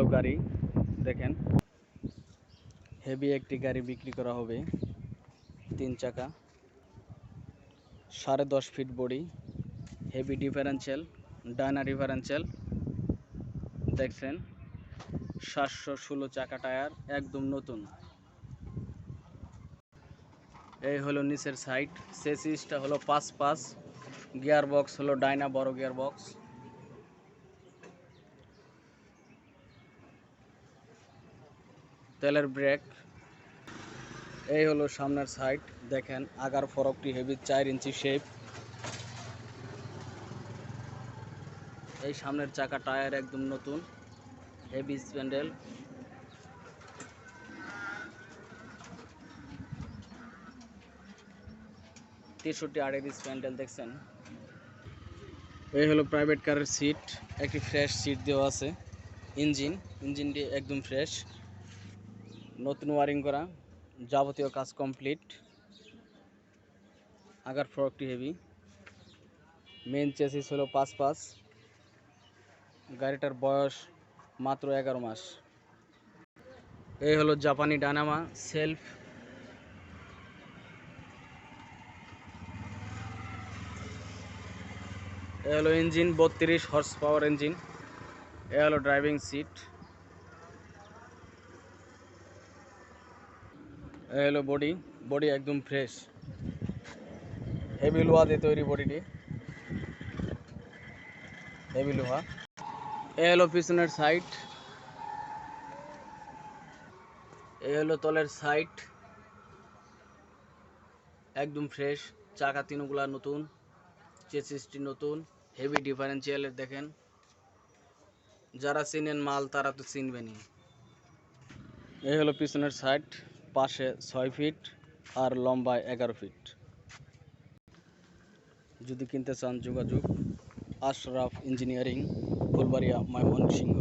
হলো গাড়ি, দেখেন। হেভি একটি গাড়ি বিক্রি করা হবে, তিন চাকা। সাড়ে দশ ফিট বডি হেভি ডিফারেন্সিয়াল ডায়না ডিফারেন্সিয়াল দেখছেন, সাতশো ষোলো চাকা টায়ার, একদম নতুন। এই হলো নিচের সাইড সেসিসটা হলো পাঁচ পাঁচ। গিয়ার বক্স হলো ডাইনা, বড় গিয়ার বক্স তেলের ব্রেক এই হলো সামনের সাইড দেখেন, আগার ফরকটি হেভি চার ইঞ্চি শেপ এই সামনের চাকা টায়ার একদম নতুন হেভি স্প্যান্ডেল তেষট্টি আড়াই স্প্যান্ডেল দেখছেন। এই হলো প্রাইভেট কারের সিট একটি ফ্রেশ সিট দেওয়া আছে। ইঞ্জিন ইঞ্জিনটি একদম ফ্রেশ নতুন ওয়ারিং করা, যাবতীয় কাজ কমপ্লিট আগার ফ্রকটি হেভি মেন চেসিস হলো পাঁচ পাঁচ, গাড়িটার বয়স মাত্র এগারো মাস। এই হলো জাপানি ডানামা সেলফ এ হলো ইঞ্জিন বত্রিশ হর্স পাওয়ার ইঞ্জিন এ হলো ড্রাইভিং সিট হলো বডি বডি একদম ফ্রেশ হেভি লোহা দিয়ে তৈরি বডিটি হেভি লোহা। এ হলো পিছনের সাইড এ হলো তলের সাইড একদম ফ্রেশ চাকা তিনগুলা নতুন। চেসিসটি নতুন। হেভি ডিফারেন্সিয়ালের দেখেন। যারা চিনেন মাল, তারা তো চিনবেনই। এই হলো পিছনের সাইড পাশে ছয় ফিট আর লম্বায় এগারো ফিট। যদি কিনতে চান যোগাযোগ, আশরাফ ইঞ্জিনিয়ারিং, ফুলবাড়িয়া, ময়মনসিংহ।